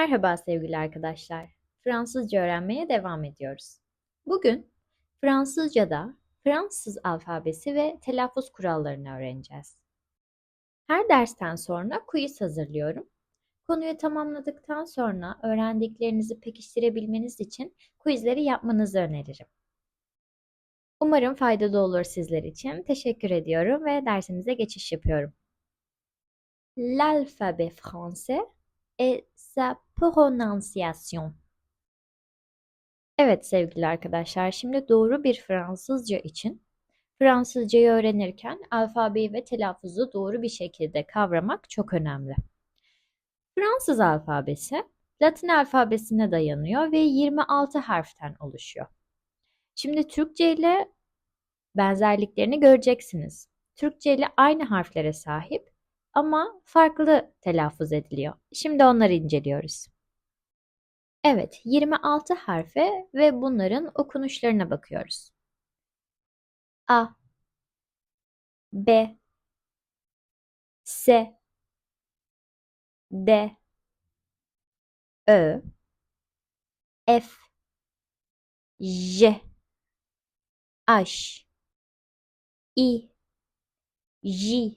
Merhaba sevgili arkadaşlar. Fransızca öğrenmeye devam ediyoruz. Bugün Fransızca'da Fransız alfabesi ve telaffuz kurallarını öğreneceğiz. Her dersten sonra quiz hazırlıyorum. Konuyu tamamladıktan sonra öğrendiklerinizi pekiştirebilmeniz için quizleri yapmanızı öneririm. Umarım faydalı olur sizler için. Teşekkür ediyorum ve dersimize geçiş yapıyorum. L'alphabet français et sa prononciation. Evet sevgili arkadaşlar, şimdi doğru bir Fransızca için Fransızcayı öğrenirken alfabeyi ve telaffuzu doğru bir şekilde kavramak çok önemli. Fransız alfabesi Latin alfabesine dayanıyor ve 26 harften oluşuyor. Şimdi Türkçe ile benzerliklerini göreceksiniz. Türkçe ile aynı harflere sahip ama farklı telaffuz ediliyor. Şimdi onları inceliyoruz. Evet, 26 harfe ve bunların okunuşlarına bakıyoruz. A B S D Ö F J H I J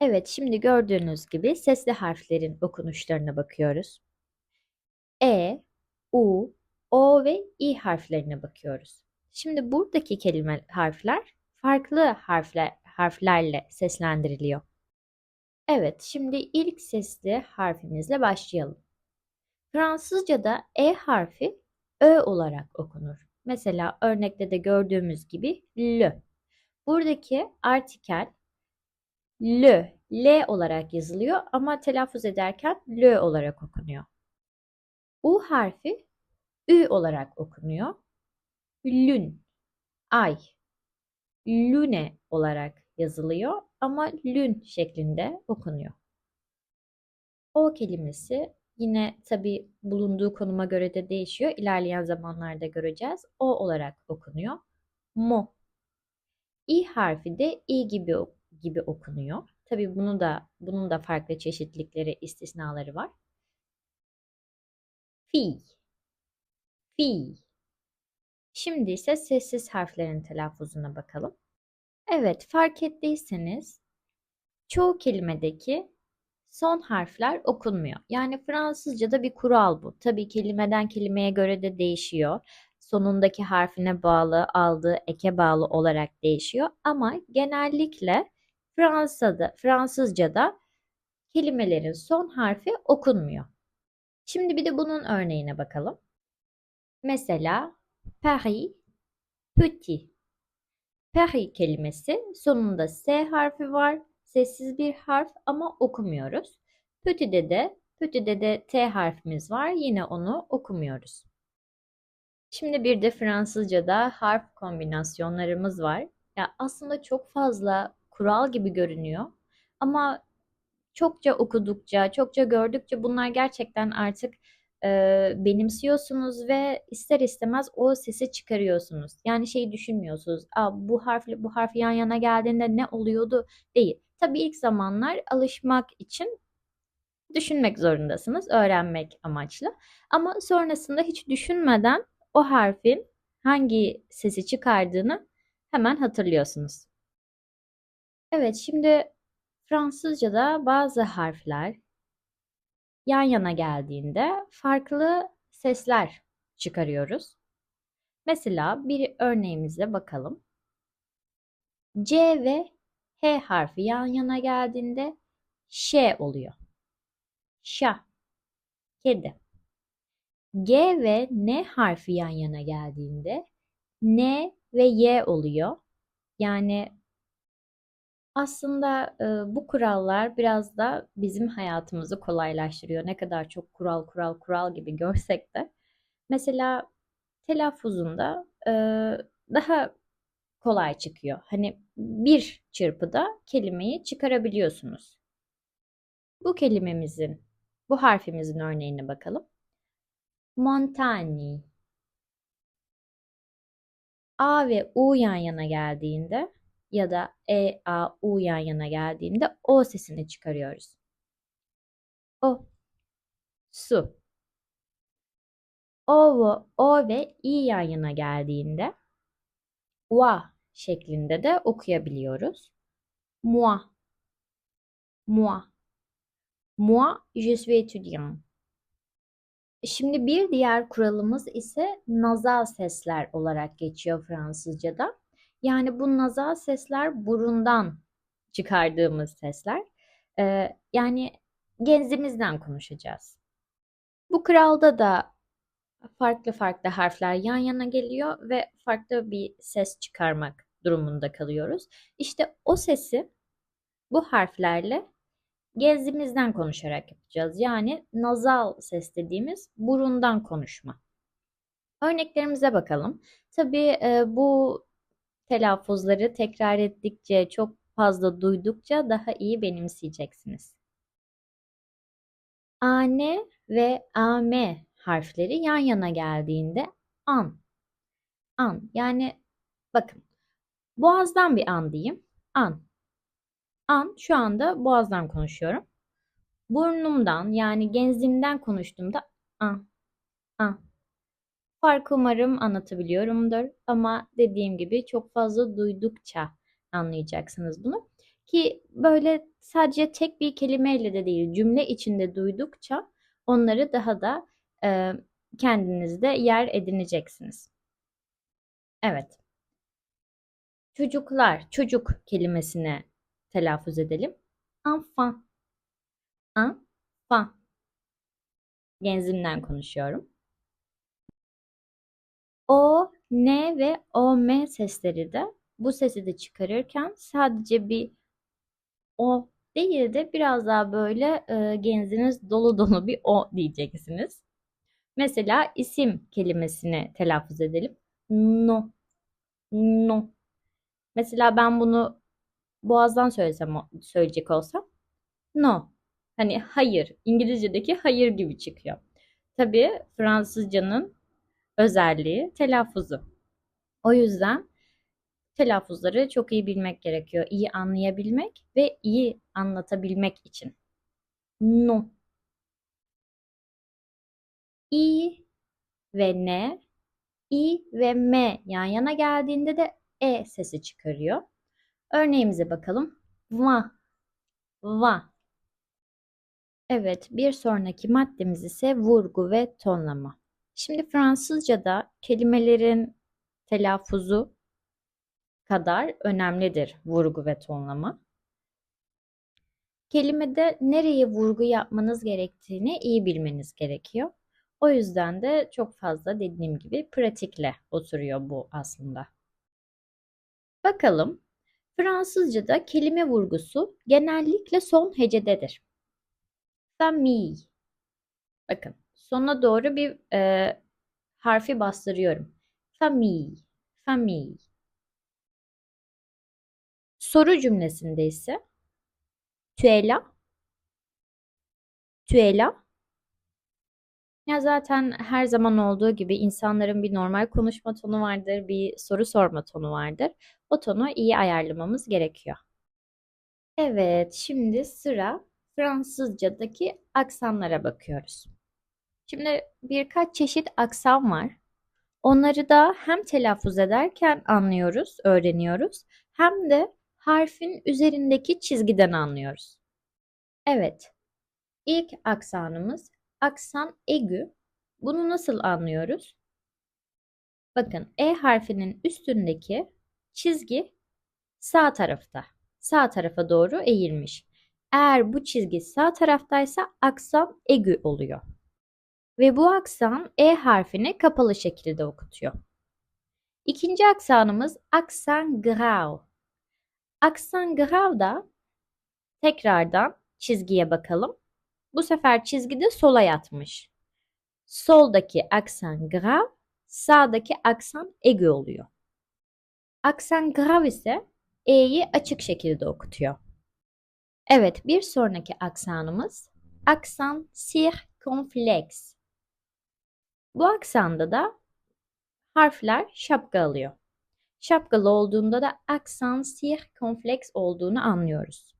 Evet, şimdi gördüğünüz gibi sesli harflerin okunuşlarına bakıyoruz. E, U, O ve İ harflerine bakıyoruz. Şimdi buradaki kelime harfler farklı harfler, harflerle seslendiriliyor. Evet, şimdi ilk sesli harfimizle başlayalım. Fransızca'da E harfi Ö olarak okunur. Mesela örnekte de gördüğümüz gibi L. Buradaki artikel L, L olarak yazılıyor ama telaffuz ederken L olarak okunuyor. U harfi Ü olarak okunuyor. Lün, ay, lüne olarak yazılıyor ama lün şeklinde okunuyor. O kelimesi yine tabi bulunduğu konuma göre de değişiyor. İlerleyen zamanlarda göreceğiz. O olarak okunuyor. Mo. İ harfi de i gibi gibi okunuyor. Tabi bunu da bunun da farklı çeşitlikleri, istisnaları var. Fi. Fi. Şimdi ise sessiz harflerin telaffuzuna bakalım. Evet, fark ettiyseniz çoğu kelimedeki son harfler okunmuyor. Yani Fransızca'da bir kural bu. Tabii kelimeden kelimeye göre de değişiyor. Sonundaki harfine bağlı, aldığı eke bağlı olarak değişiyor. Ama genellikle Fransa'da, Fransızca'da kelimelerin son harfi okunmuyor. Şimdi bir de bunun örneğine bakalım. Mesela Paris, petit. Paris kelimesi sonunda S harfi var. Sessiz bir harf ama okumuyoruz. Petit'de de Petit'de de T harfimiz var. Yine onu okumuyoruz. Şimdi bir de Fransızca'da harf kombinasyonlarımız var. Ya aslında çok fazla kural gibi görünüyor. Ama çokça okudukça, çokça gördükçe bunlar gerçekten artık e, benimsiyorsunuz ve ister istemez o sesi çıkarıyorsunuz. Yani şeyi düşünmüyorsunuz. Bu harfle bu harf yan yana geldiğinde ne oluyordu? Değil. Tabii ilk zamanlar alışmak için düşünmek zorundasınız, öğrenmek amaçlı. Ama sonrasında hiç düşünmeden o harfin hangi sesi çıkardığını hemen hatırlıyorsunuz. Evet, şimdi Fransızca'da bazı harfler yan yana geldiğinde farklı sesler çıkarıyoruz. Mesela bir örneğimize bakalım. C ve H harfi yan yana geldiğinde Ş oluyor. Şa, kedi. G ve N harfi yan yana geldiğinde N ve Y oluyor. Yani Aslında, eee, bu kurallar biraz da bizim hayatımızı kolaylaştırıyor. Ne kadar çok kural, kural, kural gibi görsek de. Mesela telaffuzunda, eee, daha kolay çıkıyor. Hani bir çırpıda kelimeyi çıkarabiliyorsunuz. Bu kelimemizin, bu harfimizin örneğine bakalım. Montagne. A ve U yan yana geldiğinde ya da E, A, U yan yana geldiğinde O sesini çıkarıyoruz. O, su. O, O ve İ yan yana geldiğinde wa şeklinde de okuyabiliyoruz. Moi, moi. Moi, je suis étudiant. Şimdi bir diğer kuralımız ise nazal sesler olarak geçiyor Fransızca'da. Yani bu nazal sesler burundan çıkardığımız sesler. Ee, yani genzimizden konuşacağız. Bu kuralda da farklı farklı harfler yan yana geliyor ve farklı bir ses çıkarmak durumunda kalıyoruz. İşte o sesi bu harflerle genzimizden konuşarak yapacağız. Yani nazal ses dediğimiz burundan konuşma. Örneklerimize bakalım. Tabii e, bu telaffuzları tekrar ettikçe, çok fazla duydukça daha iyi benimseyeceksiniz. Ane ve ame harfleri yan yana geldiğinde an, an. Yani bakın boğazdan bir an diyeyim. An. An şu anda boğazdan konuşuyorum. Burnumdan yani genzimden konuştuğumda an, an. Farkı umarım anlatabiliyorumdur ama dediğim gibi çok fazla duydukça anlayacaksınız bunu. Ki böyle sadece tek bir kelimeyle de değil cümle içinde duydukça onları daha da e, kendinizde yer edineceksiniz. Evet. Çocuklar, çocuk kelimesini telaffuz edelim. Enfant. Enfant. Genzimden konuşuyorum. O, N ve O, M sesleri de bu sesi de çıkarırken sadece bir O değil de biraz daha böyle e, genziniz dolu dolu bir O diyeceksiniz. Mesela isim kelimesini telaffuz edelim. No. No. Mesela ben bunu boğazdan söylesem söyleyecek olsam no. Hani hayır. İngilizce'deki hayır gibi çıkıyor. Tabii Fransızcanın özelliği telaffuzu. O yüzden telaffuzları çok iyi bilmek gerekiyor. İyi anlayabilmek ve iyi anlatabilmek için. No. İ ve N, İ ve M yan yana geldiğinde de E sesi çıkarıyor. Örneğimize bakalım. Va, va. Evet, bir sonraki maddemiz ise vurgu ve tonlama. Şimdi Fransızca'da kelimelerin telaffuzu kadar önemlidir vurgu ve tonlama. Kelimede nereye vurgu yapmanız gerektiğini iyi bilmeniz gerekiyor. O yüzden de çok fazla dediğim gibi pratikle oturuyor bu aslında. Bakalım Fransızca'da kelime vurgusu genellikle son hecededir. Famille. Bakın sonuna doğru bir e, harfi bastırıyorum. Famille, famille. Soru cümlesinde ise tu es là? Tu es là? Ya zaten her zaman olduğu gibi insanların bir normal konuşma tonu vardır, bir soru sorma tonu vardır. O tonu iyi ayarlamamız gerekiyor. Evet, şimdi sıra Fransızcadaki aksanlara bakıyoruz. Şimdi birkaç çeşit aksan var. Onları da hem telaffuz ederken anlıyoruz, öğreniyoruz, hem de harfin üzerindeki çizgiden anlıyoruz. Evet, ilk aksanımız aksan egü. Bunu nasıl anlıyoruz? Bakın E harfinin üstündeki çizgi sağ tarafta. Sağ tarafa doğru eğilmiş. Eğer bu çizgi sağ taraftaysa aksan egü oluyor. Ve bu aksan E harfini kapalı şekilde okutuyor. İkinci aksanımız aksan grau. Aksan grav'da tekrardan çizgiye bakalım. Bu sefer çizgi de sola yatmış. Soldaki aksan grav, sağdaki aksan aigu oluyor. Aksan grav ise E'yi açık şekilde okutuyor. Evet, bir sonraki aksanımız aksan circonflex. Bu aksanda da harfler şapka alıyor. Şapkalı olduğunda da aksan circonflex olduğunu anlıyoruz.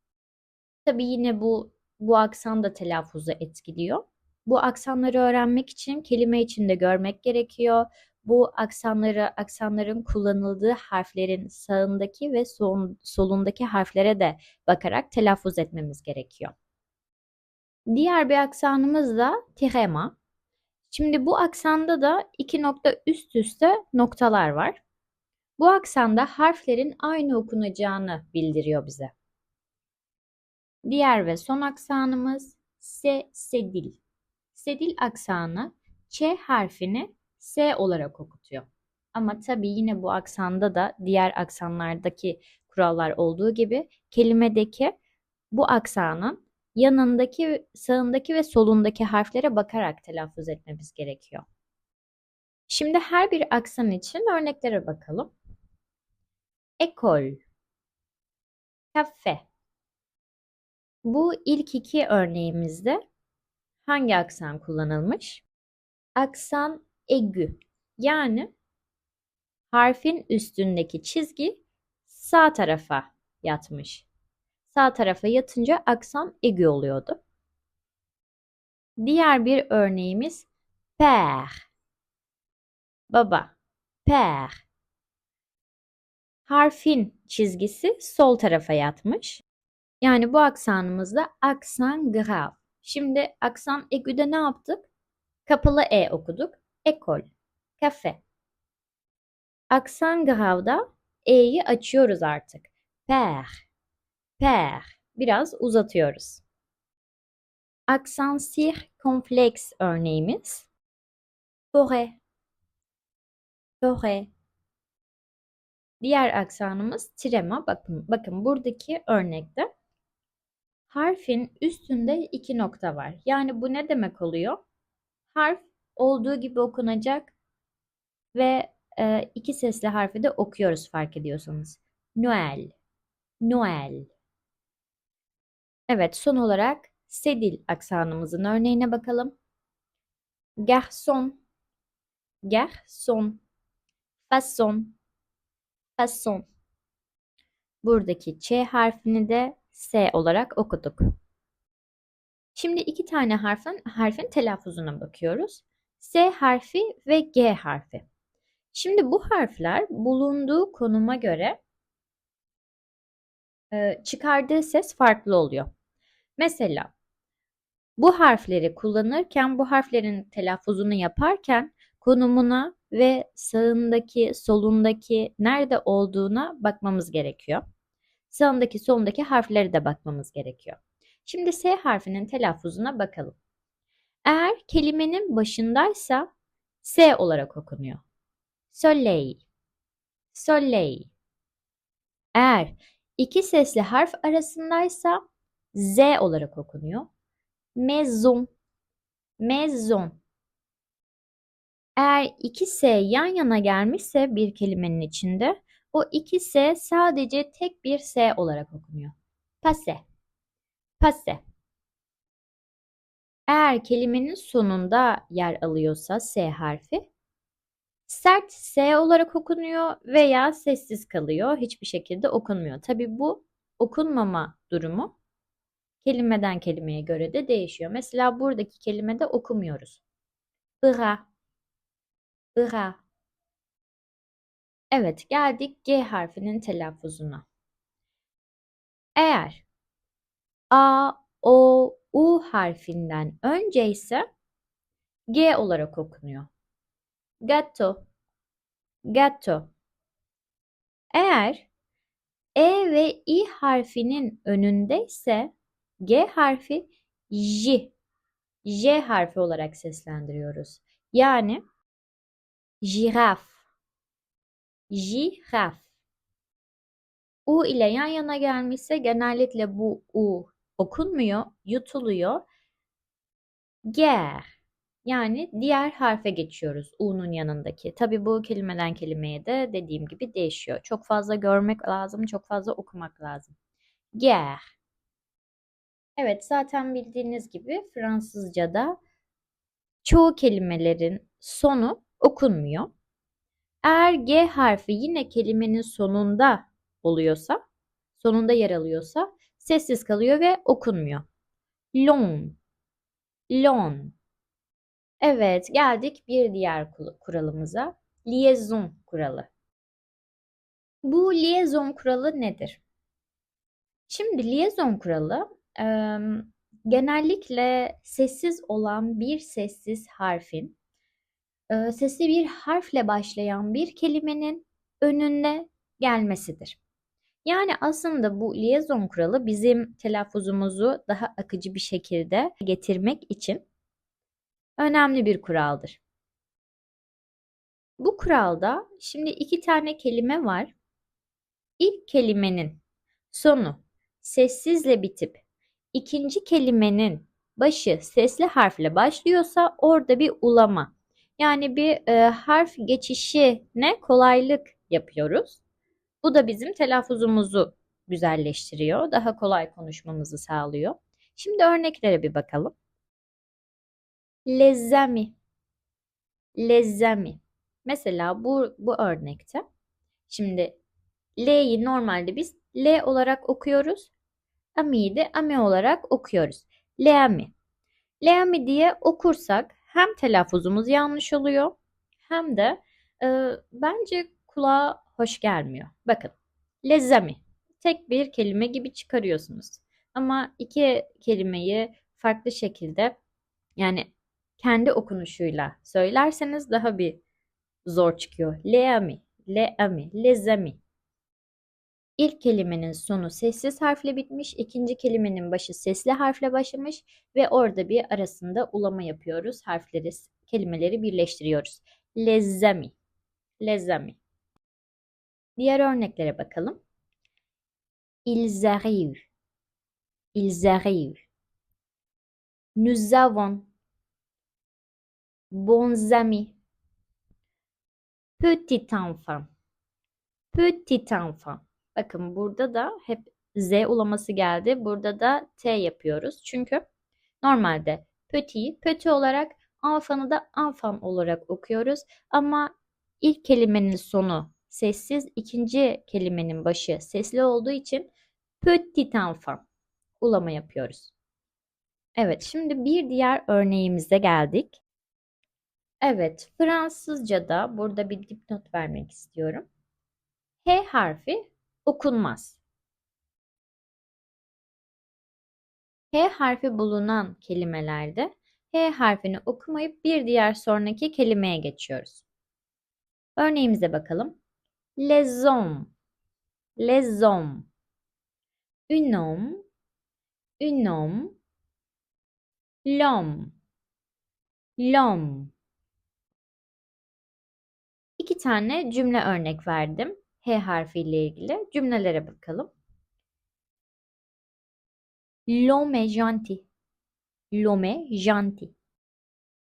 Tabii yine bu bu aksan da telaffuzu etkiliyor. Bu aksanları öğrenmek için kelime içinde görmek gerekiyor. Bu aksanları, aksanların kullanıldığı harflerin sağındaki ve son, solundaki harflere de bakarak telaffuz etmemiz gerekiyor. Diğer bir aksanımız da tirema. Şimdi bu aksanda da iki nokta üst üste noktalar var. Bu aksanda harflerin aynı okunacağını bildiriyor bize. Diğer ve son aksanımız se sedil. Sedil aksanı ç harfini s olarak okutuyor. Ama tabii yine bu aksanda da diğer aksanlardaki kurallar olduğu gibi kelimedeki bu aksanın yanındaki, sağındaki ve solundaki harflere bakarak telaffuz etmemiz gerekiyor. Şimdi her bir aksan için örneklere bakalım. Ekol, kafe. Bu ilk iki örneğimizde hangi aksan kullanılmış? Aksan egü. Yani harfin üstündeki çizgi sağ tarafa yatmış. Sağ tarafa yatınca aksan egü oluyordu. Diğer bir örneğimiz père. Baba. Père. Harfin çizgisi sol tarafa yatmış. Yani bu aksanımızda aksan grav. Şimdi aksan egüde ne yaptık? Kapalı e okuduk. Ekol. Kafe. Aksan gravda e'yi açıyoruz artık. Père. Père. Biraz uzatıyoruz. Aksan circonflex örneğimiz. Forêt. Forêt. Diğer aksanımız tirema. Bakın, bakın buradaki örnekte harfin üstünde iki nokta var. Yani bu ne demek oluyor? Harf olduğu gibi okunacak ve e, iki sesli harfi de okuyoruz fark ediyorsanız. Noel, Noel. Evet, son olarak sedil aksanımızın örneğine bakalım. Garçon, garçon, façon, façon. Buradaki Ç harfini de S olarak okuduk. Şimdi iki tane harfin, harfin telaffuzuna bakıyoruz. S harfi ve G harfi. Şimdi bu harfler bulunduğu konuma göre çıkardığı ses farklı oluyor. Mesela bu harfleri kullanırken, bu harflerin telaffuzunu yaparken konumuna ve sağındaki, solundaki nerede olduğuna bakmamız gerekiyor. Sağındaki, solundaki harflere de bakmamız gerekiyor. Şimdi S harfinin telaffuzuna bakalım. Eğer kelimenin başındaysa S olarak okunuyor. Soleil, soleil. Eğer iki sesli harf arasındaysa Z olarak okunuyor. Maison, maison. Eğer iki S yan yana gelmişse bir kelimenin içinde o iki S sadece tek bir S olarak okunuyor. Passe, passe. Eğer kelimenin sonunda yer alıyorsa S harfi sert S olarak okunuyor veya sessiz kalıyor. Hiçbir şekilde okunmuyor. Tabi bu okunmama durumu kelimeden kelimeye göre de değişiyor. Mesela buradaki kelimede okumuyoruz. Bıra, bıra. Evet geldik G harfinin telaffuzuna. Eğer A, O, U harfinden önce ise G olarak okunuyor. Gatto, gatto. Eğer E ve I harfinin önünde ise G harfi J, J harfi olarak seslendiriyoruz. Yani jiraf, jiraf. U ile yan yana gelmişse genellikle bu U okunmuyor, yutuluyor. Ger yani diğer harfe geçiyoruz U'nun yanındaki. Tabii bu kelimeden kelimeye de dediğim gibi değişiyor. Çok fazla görmek lazım, çok fazla okumak lazım. Ger. Evet zaten bildiğiniz gibi Fransızca'da çoğu kelimelerin sonu okunmuyor. Eğer G harfi yine kelimenin sonunda oluyorsa, sonunda yer alıyorsa sessiz kalıyor ve okunmuyor. Long, lon. Evet, geldik bir diğer kuralımıza. Liaison kuralı. Bu liaison kuralı nedir? Şimdi liaison kuralı e, genellikle sessiz olan bir sessiz harfin e, sesli bir harfle başlayan bir kelimenin önüne gelmesidir. Yani aslında bu liaison kuralı bizim telaffuzumuzu daha akıcı bir şekilde getirmek için önemli bir kuraldır. Bu kuralda şimdi iki tane kelime var. İlk kelimenin sonu sessizle bitip ikinci kelimenin başı sesli harfle başlıyorsa orada bir ulama yani bir e, harf geçişine kolaylık yapıyoruz. Bu da bizim telaffuzumuzu güzelleştiriyor. Daha kolay konuşmamızı sağlıyor. Şimdi örneklere bir bakalım. Les amis. Mesela bu, bu örnekte. Şimdi L'yi normalde biz L olarak okuyoruz. Ami'yi de Ami olarak okuyoruz. Le ami. Le ami diye okursak hem telaffuzumuz yanlış oluyor hem de e, bence kulağa hoş gelmiyor. Bakın. Lezami. Tek bir kelime gibi çıkarıyorsunuz. Ama iki kelimeyi farklı şekilde yani kendi okunuşuyla söylerseniz daha bir zor çıkıyor. Leami, leami, lezami. İlk kelimenin sonu sessiz harfle bitmiş, ikinci kelimenin başı sesli harfle başlamış ve orada bir arasında ulama yapıyoruz. Harfleri, kelimeleri birleştiriyoruz. Lezzami, lezzami. Diğer örneklere bakalım. Ils arrivent, ils arrivent. Nous avons bons amis. Petit enfant, petit enfant. Bakın burada da hep Z ulaması geldi. Burada da T yapıyoruz. Çünkü normalde petit, pötü olarak enfanı da enfant olarak okuyoruz. Ama ilk kelimenin sonu sessiz, ikinci kelimenin başı sesli olduğu için petit enfant ulama yapıyoruz. Evet, şimdi bir diğer örneğimize geldik. Evet, Fransızca'da burada bir dipnot vermek istiyorum. H harfi okunmaz. H harfi bulunan kelimelerde H harfini okumayıp bir diğer sonraki kelimeye geçiyoruz. Örneğimize bakalım. Les hommes, les hommes. Un homme. İki tane cümle örnek verdim. H harfiyle ilgili cümlelere bakalım. Gentil. L'homme est gentil.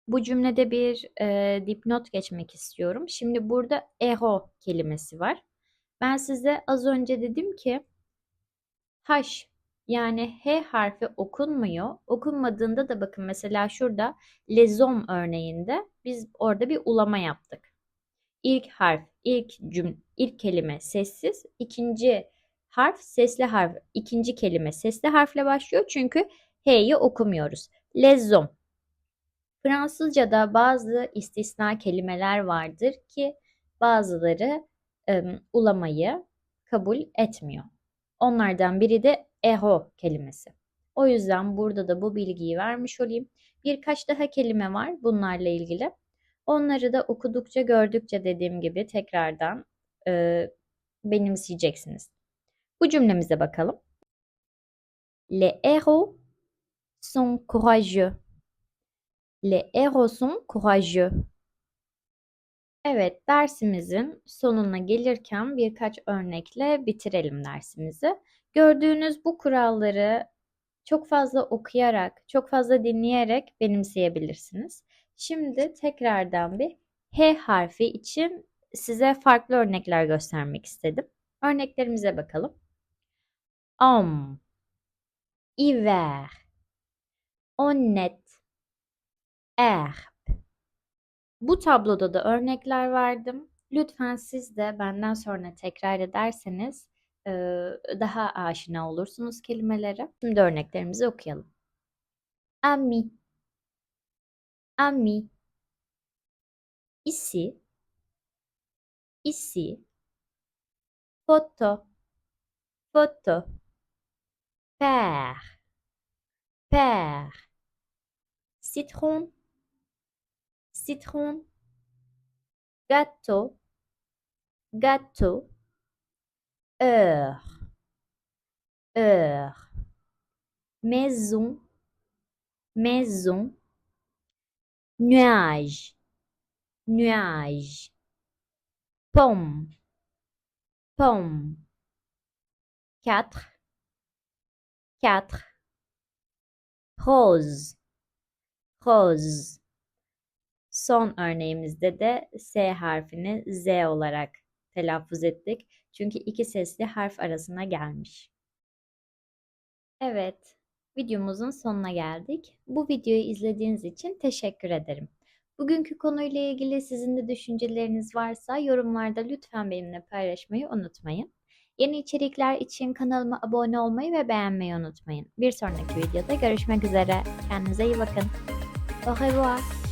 Bu cümlede bir e, dipnot geçmek istiyorum. Şimdi burada ero kelimesi var. Ben size az önce dedim ki H yani H harfi okunmuyor. Okunmadığında da bakın mesela şurada lezom örneğinde biz orada bir ulama yaptık. İlk harf, ilk cüm, ilk kelime sessiz, ikinci harf sesli harf, ikinci kelime sesli harfle başlıyor çünkü H'yi okumuyoruz. Lezom. Fransızca'da bazı istisna kelimeler vardır ki bazıları ım, ulamayı kabul etmiyor. Onlardan biri de eho kelimesi. O yüzden burada da bu bilgiyi vermiş olayım. Birkaç daha kelime var bunlarla ilgili. Onları da okudukça gördükçe dediğim gibi tekrardan e, benimseyeceksiniz. Bu cümlemize bakalım. Les héros sont courageux. Les héros sont courageux. Evet, dersimizin sonuna gelirken birkaç örnekle bitirelim dersimizi. Gördüğünüz bu kuralları çok fazla okuyarak, çok fazla dinleyerek benimseyebilirsiniz. Şimdi tekrardan bir H harfi için size farklı örnekler göstermek istedim. Örneklerimize bakalım. Homme, hiver, honnête, herbe. Bu tabloda da örnekler verdim. Lütfen siz de benden sonra tekrar ederseniz eee, daha aşina olursunuz kelimelere. Şimdi örneklerimizi okuyalım. Ami, ami. Ici, ici. Photo, photo. Père, père. Citron, citron. Gâteau, gâteau. Heure, heure. Maison, maison. Nuage, nuage. Pomme, pomme. Quatre, quatre. Rose, rose. Son örneğimizde de S harfini Z olarak telaffuz ettik. Çünkü iki sesli harf arasına gelmiş. Evet, videomuzun sonuna geldik. Bu videoyu izlediğiniz için teşekkür ederim. Bugünkü konuyla ilgili sizin de düşünceleriniz varsa yorumlarda lütfen benimle paylaşmayı unutmayın. Yeni içerikler için kanalıma abone olmayı ve beğenmeyi unutmayın. Bir sonraki videoda görüşmek üzere. Kendinize iyi bakın. Au revoir.